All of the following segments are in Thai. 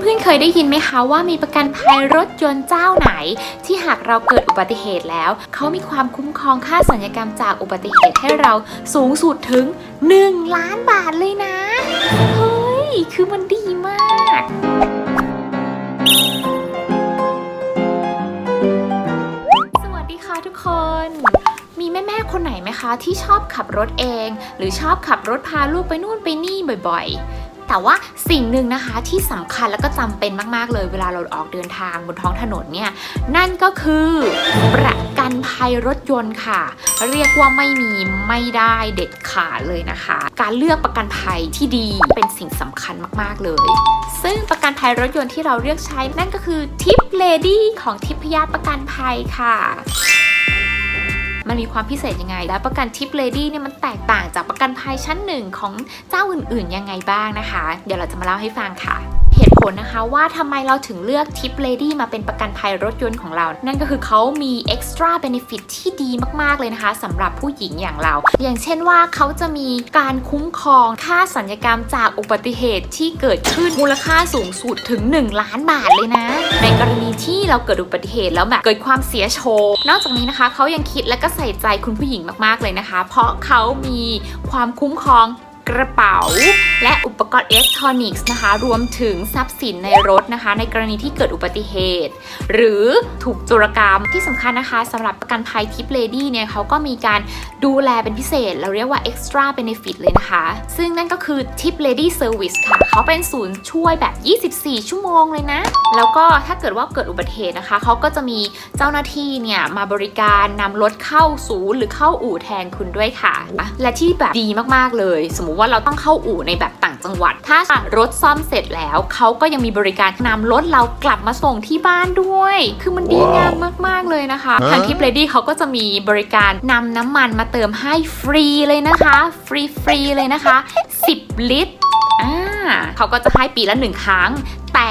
เพื่อนๆ เคยได้ยินไหมคะว่ามีประกันภัยรถยนต์เจ้าไหน ที่หากเราเกิดอุบัติเหตุแล้ว เขามีความคุ้มครองค่าสัญญกรรมจากอุบัติเหตุให้เราสูงสุดถึง 1 ล้านบาทเลยนะ เฮ้ย คือมันดีมากสวัสดีค่ะทุกคนมีแม่ ๆ คนไหนไหมคะ ที่ชอบขับรถเอง หรือชอบขับรถพาลูกไปนู่นไปนี่บ่อย ๆ แต่ว่าสิ่งหนึ่งนะคะที่สำคัญแล้วก็จำเป็นมาก ๆ เลยเวลาเราออกเดินทางบนท้องถนนเนี่ย นั่นก็คือประกันภัยรถยนต์ค่ะ เรียกว่าไม่มีไม่ได้เด็ดขาดเลยนะคะ การเลือกประกันภัยที่ดีเป็นสิ่งสำคัญมาก ๆ เลย ซึ่งประกันภัยรถยนต์ที่เราเลือกใช้นั่นก็คือทิปเลดี้ของทิพยาประกันภัยค่ะ มันมีความพิเศษยังไง และประกันทิปเลดี้เนี่ยมันแตกต่างจากประกันภัยชั้นหนึ่งของเจ้าอื่นๆยังไงบ้างนะคะ เดี๋ยวเราจะมาเล่าให้ฟังค่ะ ตุผลนะคะว่าทำไมเราถึงเลือกทิปเลดี้มาเป็นประกันภัยรถยนต์ของเรา นั่นก็คือเขามี extra benefit ที่ดีมากๆเลยนะคะสำหรับผู้หญิงอย่างเรา อย่างเช่นว่าเขาจะมีการคุ้มครองค่าสัญญกรรมจากอุบัติเหตุที่เกิดขึ้นมูลค่าสูงสุดถึง 1 ล้านบาทเลยนะ ในกรณีที่เราเกิดอุบัติเหตุแล้วแบบเกิดความเสียโฉมนอกจากนี้นะคะเขายังคิดและก็ใส่ใจคุณผู้หญิงมากๆเลยนะคะ เพราะเขามีความคุ้มครอง กระเป๋า และอุปกรณ์อิเล็กทรอนิกส์นะคะ รวมถึงทรัพย์สินในรถนะคะ ในกรณีที่เกิดอุบัติเหตุ หรือถูกโจรกรรมที่สำคัญนะคะสำหรับประกันภัยทิปเลดี้เนี่ยเขาก็มีการดูแลเป็นพิเศษ เราเรียกว่า extra benefit เลยนะคะ ซึ่งนั่นก็คือ tip lady service ค่ะ เขาเป็นศูนย์ช่วยแบบ 24 ชั่วโมงเลยนะ แล้วก็ถ้าเกิดว่าเกิดอุบัติเหตุนะคะเขาก็จะมีเจ้าหน้าที่เนี่ยมาบริการนำรถเข้าศูนย์หรือเข้าอู่แทนคุณด้วยค่ะ และที่แบบดีมากๆเลยสมมุติว่าเราต้องเข้าอู่ในแบบต่างจังหวัด ถ้ารถซ่อมเสร็จแล้ว เขาก็ยังมีบริการนำรถเรากลับมาส่งที่บ้านด้วย คือมันดีงามมาก ๆ เลยนะคะฮะทางทิปเลดี้เขาก็จะมีบริการนำน้ำมันมาเติมให้ฟรีเลยนะคะฟรีฟรี ๆ เลยนะคะ 10 ลิตรอ่าเขาก็จะให้ปีละหนึ่งครั้ง แต่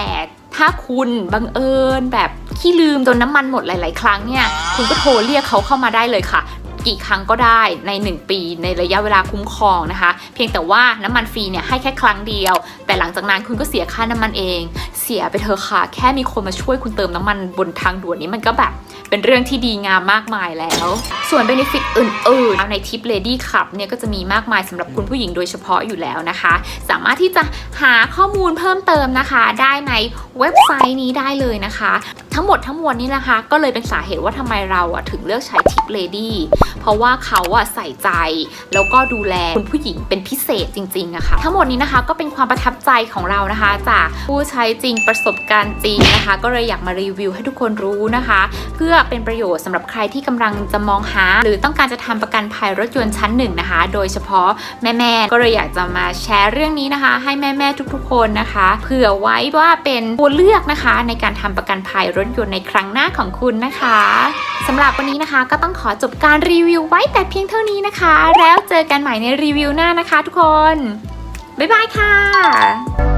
ถ้าคุณบังเอิญแบบขี้ลืมจนน้ำมันหมดหลาย ๆ ครั้งเนี่ย คุณก็โทรเรียกเขาเข้ามาได้เลยค่ะ กี่ครั้งก็ได้ใน 1 ปีในระยะเวลาคุ้มครองนะคะ เพียงแต่ว่าน้ำมันฟรีเนี่ยให้แค่ครั้งเดียว แต่หลังจากนั้นคุณก็เสียค่าน้ำมันเอง เสียไปเถอะค่ะ แค่มีคนมาช่วยคุณเติมน้ำมันบนทางด่วนนี้มันก็แบบ เป็นเรื่องที่ดีงามมากมายแล้ว ส่วนเบนฟิตอื่นๆในทิป Lady Club เนี่ยก็จะมีมากมายสำหรับคุณผู้หญิงโดยเฉพาะอยู่แล้วนะคะ สามารถที่จะหาข้อมูลเพิ่มเติมนะคะ ได้ในเว็บไซต์นี้ได้เลยนะคะ ทั้งหมดทั้งมวลนี้นะคะ ก็เลยเป็นสาเหตุว่าทำไมเราอะถึงเลือกใช้ทิป Lady เพราะว่าเขาอะใส่ใจ แล้วก็ดูแลคุณผู้หญิงเป็นพิเศษจริงๆอะค่ะทั้งหมดนี้นะคะก็เป็นความประทับใจของเรานะคะ จากผู้ใช้จริงประสบการณ์จริงนะคะ ก็เลยอยากมารีวิวให้ทุกคนรู้นะคะ เพื่อเป็นประโยชน์สำหรับใครที่กำลังจะมองหา หรือต้องการจะทำประกันภัยรถยนต์ชั้นหนึ่งนะคะ โดยเฉพาะแม่ๆก็เลยอยากจะมาแชร์เรื่องนี้นะคะ ให้แม่ๆทุกๆ คนนะคะเผื่อไว้ว่าเป็นตัวเลือกนะคะ ในการทำประกันภัยรถยนต์ในครั้งหน้าของคุณนะคะสำหรับวันนี้นะคะ ก็ต้องขอจบการรีวิวไว้แต่เพียงเท่านี้นะคะ แล้วเจอกันใหม่ในรีวิวหน้านะคะ ทุกคน บ๊ายบายค่ะ